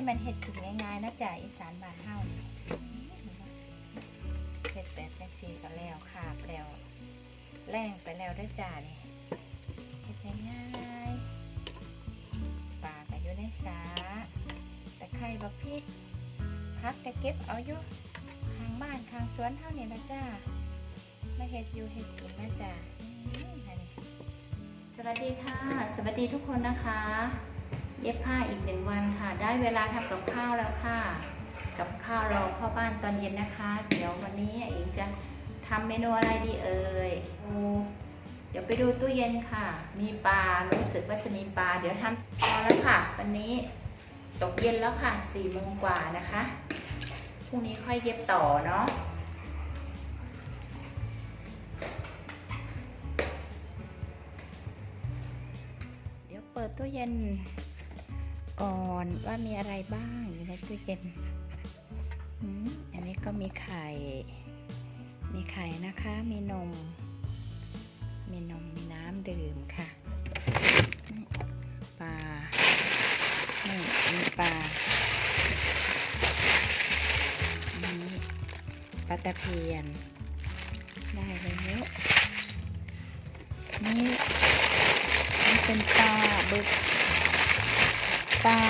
จะมันเห็ดกินง่ายๆนะจ๊ะอีสานบ้านเฮานี่เห็ดแบบจังซี่ก็แล้วขาบแล้วแรงไปแล้วเด้จ้านี่เห็ดง่ายๆปลาก็อยู่ในสาตะไคร้บักพริกพักก็เก็บเอาอยู่ข้างบ้านข้างสวนเท่านี้นะจ้ามาเห็ดอยู่เห็ดกินนะจ้าสวัสดีค่ะ สวัสดีทุกคนนะคะ เย็บผ้าอีกหนึ่งวันค่ะ ได้เวลาทำกับข้าวแล้วค่ะ กับข้าวรอพ่อบ้านตอนเย็นนะคะ เดี๋ยววันนี้เองจะทำเมนูอะไรดีเอ่ยอ้เดี๋ยวไปดูตู้เย็นค่ะ มีปลา รู้สึกว่าจะมีปลา เดี๋ยวทำพอแล้วค่ะ วันนี้ตกเย็นแล้วค่ะสี่โมงกว่านะคะ พรุ่งนี้ค่อยเย็บต่อเนาะเดี๋ยวเปิดตู้เย็น ก่อนว่ามีอะไรบ้างอยู่ในตู้เย็นอืมอันนี้ก็มีไข่ มีไข่นะคะ มีนม มีนม มีน้ำดื่มค่ะ ปลา นี่มีปลาอันนี้ปลาตะเพียน ได้เลยเนี่นี่เป็นปลาบึก ปลา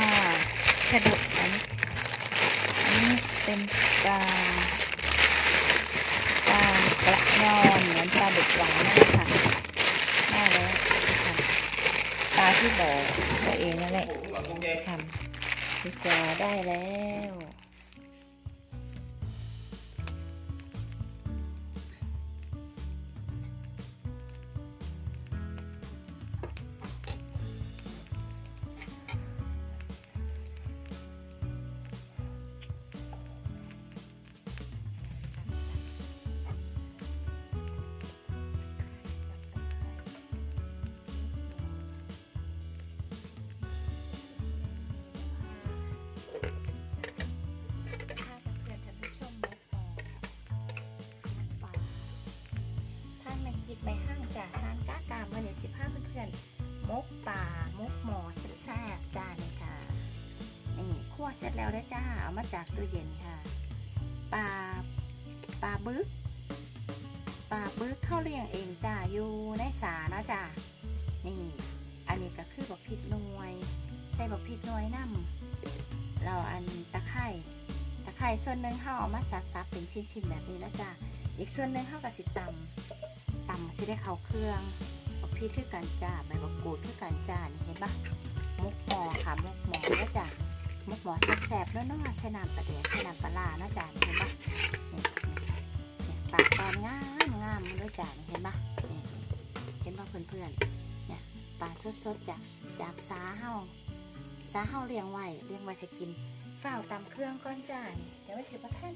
ฉดุกอันนี้อันนี้เป็นปลาปลากระยอนเหมือนปลาดุกหวานนั่นแหละค่ะได้แล้วค่ะปลาที่บอกตัวเองนั่นแหละทำดีกว่าได้แล้ว ร็จแล้วได้จ้า เอามาจากตู้เย็นค่ะ ปลา ปลาบึก ปลาบึกเข้าเลี้ยงเองจ้า อยู่ในสาเนาะจ้า นี่ อันนี้ก็คือบักพริกหน่วย ใส่บักพริกหน่วยน้ำเราอันตะไคร่ ตะไคร่ส่วนหนึ่งเข้าเอามาสับๆเป็นชิ้นๆแบบนี้นะจ้า อีกส่วนหนึ่งเข้ากับสิตำตำสิได้เข้าเครื่องบักพริกคือกันจ้า ใบบักกูดคือกันจ้า นี่เห็นปะมุกหมอค่ะมุกหมอนะจ้า มุกหมอแสบๆแล้วเนาะใส่น้ำปลาแดกใส่น้ำปลาร้านะจานเห็นปะนี่นี่ปากตอนงามงามมันด้วยจานเห็นปะเห็นปะเพื่อนๆเนี่ยปลาสดๆจากจากสาเฮาสาเฮาเลี้ยงไว้เลี้ยงไว้ให้กินฝ้าวตำเครื่องก้อนจานเดี๋ยวไว้สิบท่าน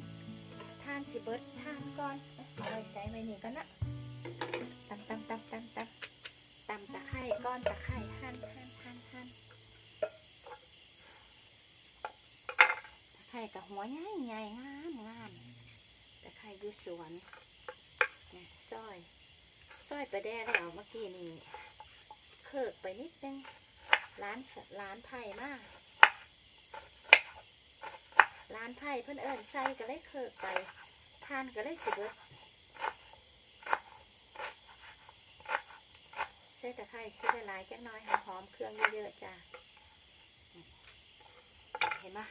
ทานสิเบิร์ดทานก่อนเอาไว้ใส่ไว้นี่ก่อนนะตำตำตำตำตำตำตะไคร่ก้อนตะไคร่หั่นหั่นหั่นหั่นตะ ไคร่กับหัวใหญ่ใหญ่งามงามตะไคร่อยู่สวนนี่ซอยซอยไปได้แล้วเมื่อกี้นี่เคิกไปนิดนึงร้านร้านไผ่มากร้านไผ่เพิ่อนเอิญใส่ก็เลยเคิกไปทานก็เลยสิเบิดใส่ตะไคร้ใส่หลายๆจักน้อยหอมเครื่องเยอะๆจ้าเห็นไหม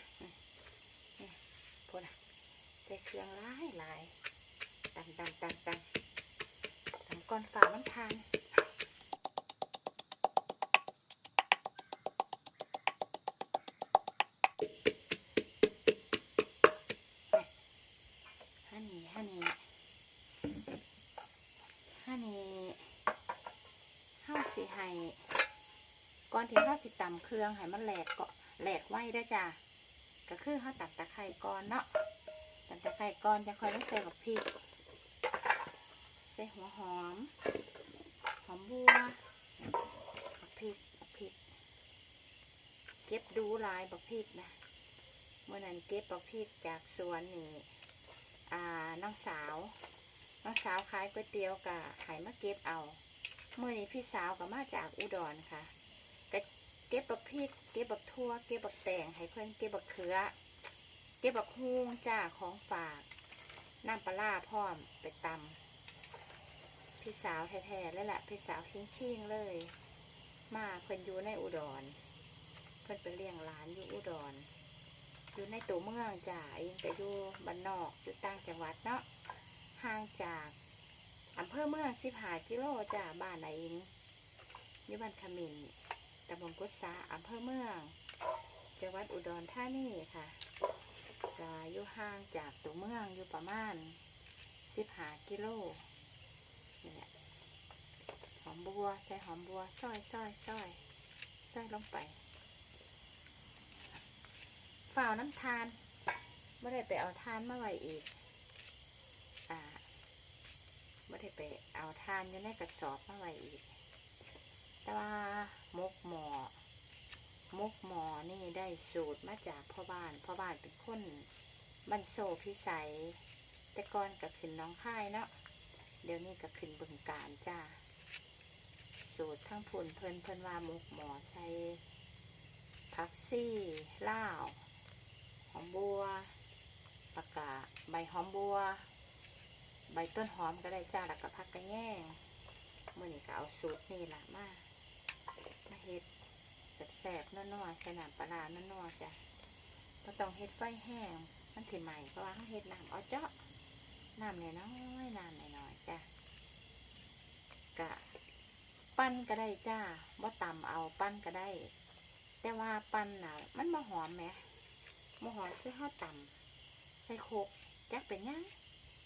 ส่เครื่องหลายหลายตันตันตันตันทำก้อนฝาน้ำทานฮันนี่ฮันนี่ฮันนี่เฮาสิให้ก่อนที่เฮาสิตำเครื่องให้มันแหลกก็แหลกไว้ได้จ้ะก็คือเฮาตัดตะไคร้ก่อนเนาะ ตัดตะไคร้ก่อนจะค่อยต้องใส่กับพริกใส่หัวหอม หอมบัวบักพริกบักพริก เก็บดูลายบักพริกนะเมื่อนั้นเก็บบักพริกจากสวนนี่อ่าน้องสาวน้องสาวขายก๋วยเตี๋ยวกับขายมาเก็บเอาเมื่อนี้พี่สาวก็มาจากอุดรค่ะก็เก็บบักพริก เก็บบักทั่ว เก็บบักแตงให้เพื่อนเก็บบักเขือ เก็บบักฮุงจ้าของฝาก น้ำปลาร้าพร้อมไปตำพี่สาวแท้ๆเลยแหละพี่สาวชิงๆเลย มาเพิ่นอยู่ในอุดร เพิ่นไปเลี้ยงหลานอยู่อุดร อยู่ในตัวเมืองจ้าเองก็อยู่บ้านนอกอยู่ต่างจังหวัดเนาะห่างจากอำเภอเมืองสิบหากิโลจ้าบ้านไหนเองอยู่บ้านขมินตำบลกุศาอำเภอเมืองจังหวัดอุดรธานีค่ะ ก็อยู่ห่างจากตัวเมืองอยู่ประมาณสิบหากิโลนี่แหละหอมบัวใส่หอมบัวซอยซอยซอยซอยลงไปฝ่าวน้ำทานไม่ได้ไปเอาทานมาไว้อีกอ่าไม่ได้ไปเอาทานอยู่ในกระสอบมาไว้อีก แต่ว่ามกหมอ มกหมอนี่ได้สูตรมาจากพ่อบ้านพ่อบ้านเป็นคนบันโซพิสัย แต่ก่อนก็ขึ้นน้องค่ายเนาะเดี๋ยวนี้ก็ขึ้นบึงการจ้า สูตรทั้งพุ่นเพิ่นเพิ่นว่ามกหมอใส่ผักซี่ล่าวหอมบัวปากกาใบหอมบัว ใบต้นหอมก็ได้จ้าแล้วก็พักกระแยงเมื่อนี้ก็เอาสูตรนี่ละมามาเฮ็ด แสบๆนัวๆใส่น้ำปลานัวๆจ้ะก็ต้องเฮ็ดไฟแห้งมันถึงใหม่เพราะว่าเขาเฮ็ดน้ำเอาเจาะน้ำน้อยๆน้ำน้อยๆจ้ะกะปั้นก็ได้จ้าว่าตำเอาปั้นก็ได้ แต่ว่าปั้นน่ะ มันมาหอมไหมมหอมคือข้าวต่ำใส่โคกจักเป็นยัง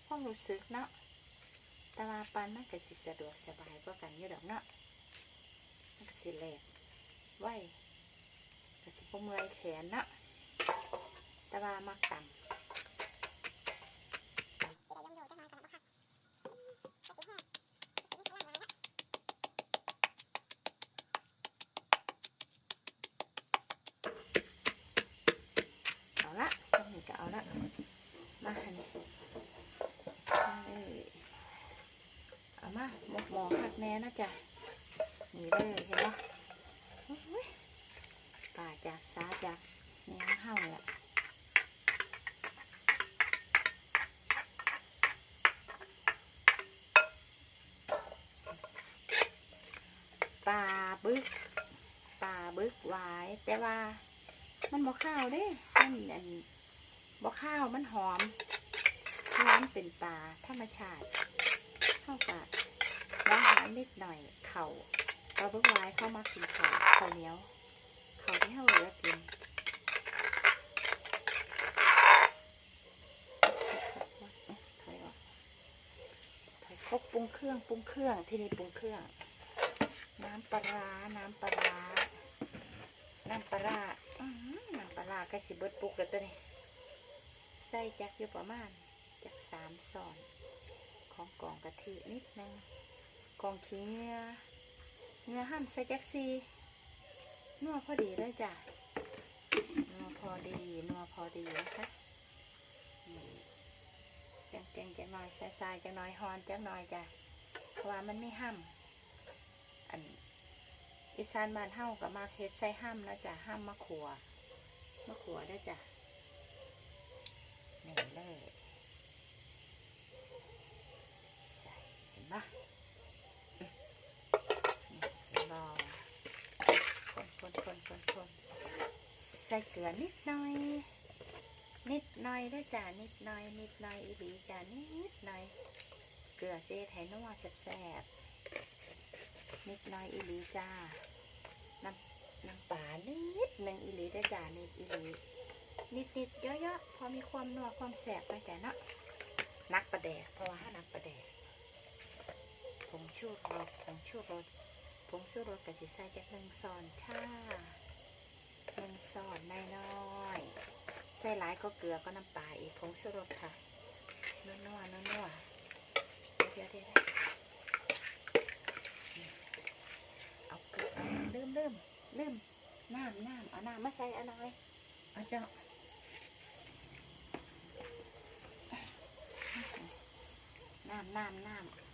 ความรู้สึกเนาะแต่ว่าปันมันก็สิสะดวกสบายกว่ากันอยู่ดอกเนาะมันก็สิแหลก ไว้ก็สิบเมื่อยแขนนะต่ว่ามักต่ำเอาละสนิทก็เอาละมาหันเอ้ามาหมกหมอคักแน่นะจ๊ะนี่เลยเห็นปะโอ้ยป่า จากสาจากเนี่ยเฮาละปลาบึกปลาบึกหวายแต่ว่ามันบ่ข้าวเด้มันอันบ่ข้าวมันหอมเพราะว่ามันเป็นปลาธรรมชาติเข้ากับอาหารนิดหน่อยเข่าปลาบึกหวายเข้ามากินข้าวข้าเหนียว ข้าที่เฮาเหลือกินถอยออกถอยครกปรุงเครื่องปรุงเครื่องที่นี่ปรุงเครื่อง น้ำปลาน้ำปลาน้ำปลาอื้อหือน้ำปลาใกล้สิเบิดปุกแล้วตัวนี้ใส่จักอยู่ประมาณจักสามซอน ของกล่องกะทินิดนึงกล่องขี้เงือเงือห้ามใส่จักซี นัวพอดีเลยจ้ะนัวพอดีนัวพอดีนะคะแกงๆจะน้อยใส่ๆจะน้อยฮอนจะน้อยจ้ะเพราะว่ามันไม่ห้ามอันอีสานบ้านเฮากับมาเฮ็ดใส่ห้ามนะจ๊ะห้ามมะขัวมะขัวได้จ้ะนี่เลยใส่เห็นปะรอ คน ใส่เกลือนิดหน่อย นิดหน่อยได้จ้ะนิดหน่อย นิดหน่อยอีหลีจ้ะนิดหน่อย เกลือเสียไทยนัวแซ่บๆนิดหน่อยอีหลีจ้าน้ำน้ำปลานิดหนึ่งอีหลีได้จ้านิดอีหลีนิดนิดๆเยอะๆพอมีความนัวความแสบไปจ้ะเนาะนักประแดกเพราะว่าถ้านักประแดกผงชูรสผงชูรสผงชูรสกับจิใส่จากหนึ่งซอนชา งซอนน้อยๆใส่หลายก็เกลือก็น้ำปลาอีกผงชูรสค่ะนัวนัวนัวนัวๆเดี๋ยวเดี๋ยวเดี๋ยวเอาเกลือเอาเริ่มเริ่มเริ่มน้ำน้ำเอาน้ำมาใส่เอะไรเอาเจ้าน้ำน้ำน้ำ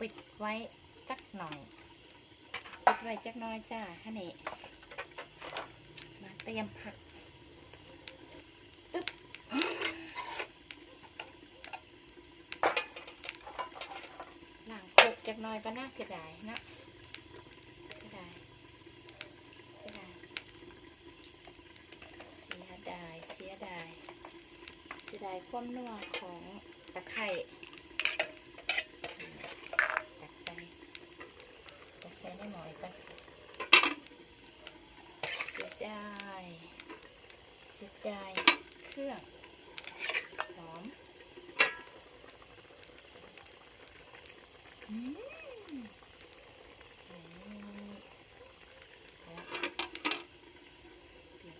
ปิด ไว้จักหน่อยปิดไว้จักหน้อยจ้าฮะนี่มาเตรียมผักอึ๊บล้างโคกจักหน้อยก็น่าเสียดายนะเสียดายเสียดายเสียดายเสียดายเสียดายความนัวของตะไคร่ ตักใส่ตักใส่ได้หน่อยก่อนเสียดายเสียดายเครื่องหอมอืมอืมเอาละเดี๋ยว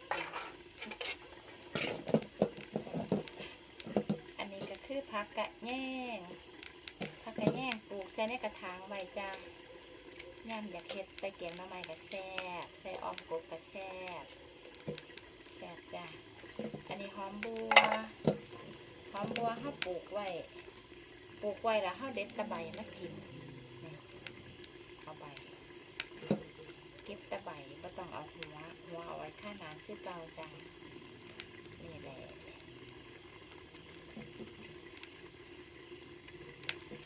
อันนี้ก็คือผักกะแยง ผักกระแยงปลูกใส่ในกระถางใบจ้าย่ำอยากเฮ็ดใส่เกียงหน้ำไม้กระแซบใส่ออมกบกระแซบแซบจ้าอันนี้หอมบัวหอมบัวเขาปลูกไว้ปลูกไว้แล้วเขาเด็ดตะไบมากินเอาใบเก็บตะไบก็ต้องเอาหัวหัวเอาไว้ข้าน้ำคือเก่าจ้านี่แหละ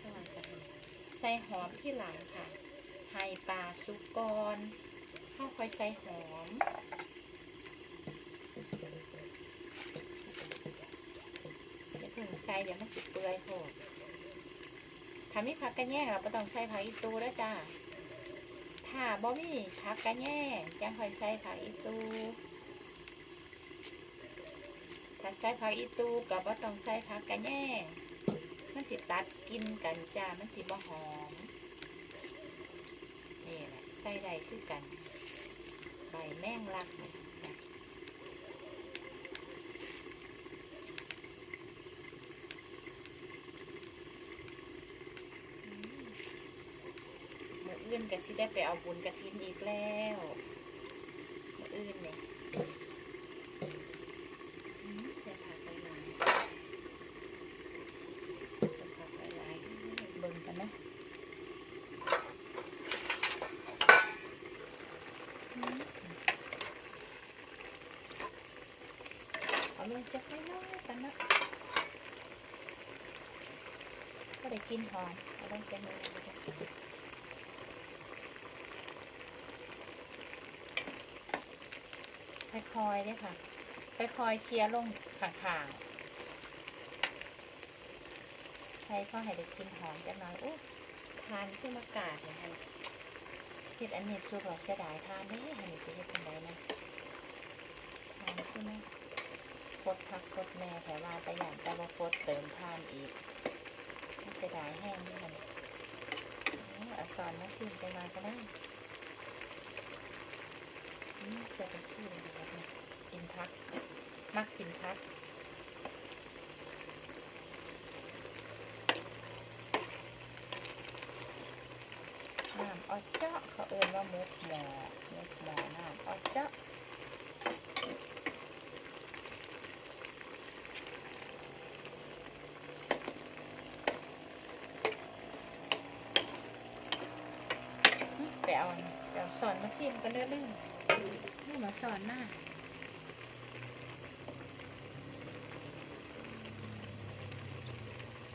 ซอย ใส่หอมที่หลังค่ะไห่ปลาสุกกรข้าวค่อยใส่หอม อย่าเพิ่งใส่เดี๋ยวมันสิเปื่อยโหดถ้ามีผักกระแยงเราก็ต้องใส่ผักอีตูแล้วจ้าถ้าบ่มีผักกระแยงยังค่อยใส่ผักอีตูถ้าใส่ผักอีตูกับว่าต้องใส่ผักกระแยงมันสิตัด กินกันจ้ามันสิบ่หอมนี่แหละใส่ใดคือกันใบแมงลักนี่ยจ้ะอืมมื่ออื่นก็สิได้ไปเอาบุญกระถินอีกแล้วมื่ออื่นเนี่ยอืมเสียผักไปหน่อย สภาพหลายๆเบิ่งกันนะอืมเอาลงจะให้น้อยกันนะ ก็ได้กินหอมเอาลงจะน้อยค่อยๆเนี่ยค่ะค่อยๆเคลียร์ลงข้างๆใส่ก็ให้ได้กินหอมจังหน่อยอู้ทานขึ้นมากาดเลยค่ะเฮ็ดอันนี้สุกเราเสียดายทานเด้อให้ไปเฮ็ดจังไดนะทานขึ้นมาฟดพักฟดแม่แถวว่าแต่อย่างแต่ว่าฟดเติมทานอีก มันเสียดายแห้งนี่มันอาสอนมาซิมจังหน่อยก็ได้อืมเสียเป็นชื่อเลยแบบนี้กินพัก มักกินพักน้ำออเจาะเขาเอ่นว่ามุกหมอมุกหมอน้ำออเจาะไปเอาไป ชิมกันเรื่อยๆนี่มาสอนหน้า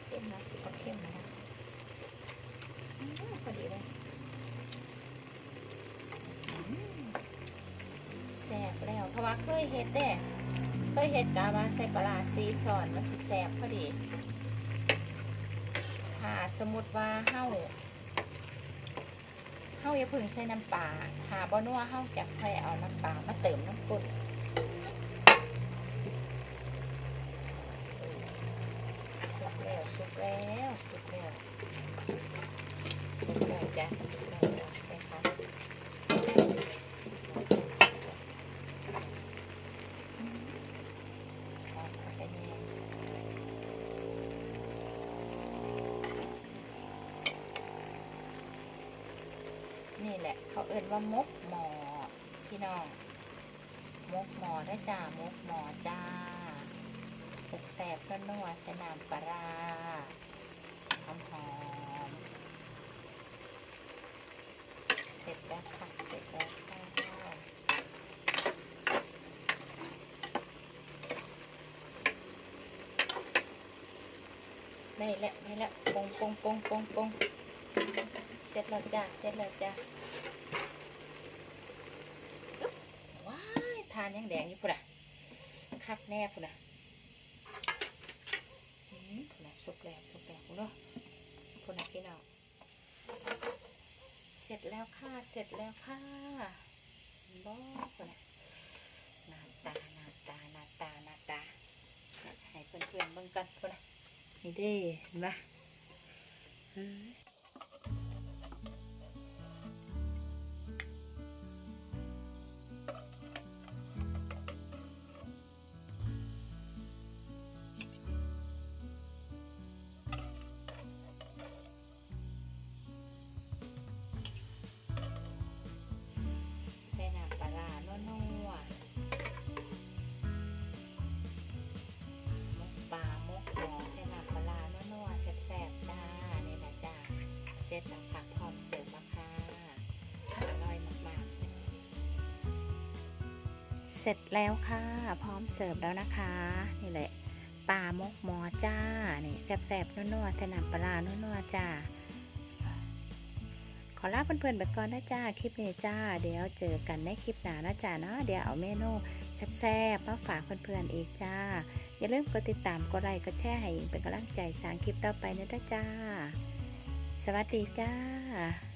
เส้นมาสิบเข้มนะอืมพอดีเลยแสบแล้ว เพราะว่าเคยเฮ็ดเด้เคยเฮ็ดกาว่าใส่ปลาซีซอนมันสิแสบพอดีถ้าสมมติว่าเฮา เฮาอย่าพึ่งใส่น้ำปลาหาบ่นัวเฮาจะค่อยเอาน้ำปลามาเติมน้ำกุ้น แหละ เขาเอิ้นว่ามกหมอพี่น้อง มกหมอได้จ้ามกหมอจ้าแสบๆก็นัวใส่น้ำปลาร้าหอมหอมแล้วค่ะเสร็จแล้วค่ะได้แล้วได้แล้วปงปงปงปงปง เสร็จแล้วจ้าเสร็จแล้วจ้าอึ๊บว้ายทานยังแดงอยู่ปุ่นอะคักแน่ปุ่นอะอืมปุ่นอะสุกแล้วสุกแล้วปุ่นเนาะปุ่นอะพี่น้องเสร็จแล้วค่ะเสร็จแล้วค่ะบอกเลยหน้าตาหน้าตาหน้าตาหน้าตาให้เพื่อนๆเบิ่งกันพุ่นะนี่เด้เห็นปะ ปลามกหมอใส่น้ำปลาร้านัวๆแซ่บๆจ้านี่นะจ้าเสร็จแล้วค่ะพร้อมเสิร์ฟค่ะอร่อยมากๆ เสร็จแล้วค่ะ พร้อมเสิร์ฟแล้วนะคะ นี่แหละปลามกหมอจ้านี่แซ่บๆนัวๆใส่น้ำปลาร้านัวๆจ้า ขอลาเพื่อนๆไปก่อนนะจ้า คลิปนี้จ้า เดี๋ยวเจอกันในคลิปหน้านะจ้าเนาะ เดี๋ยวเอาเมนูแซ่บๆมาฝากเพื่อนๆอีกจ้า อย่าลืมกดติดตามกดไลค์กดแชร์ให้เป็นกำลังใจสร้างคลิปต่อไปนะจ้า สวัสดีจ้า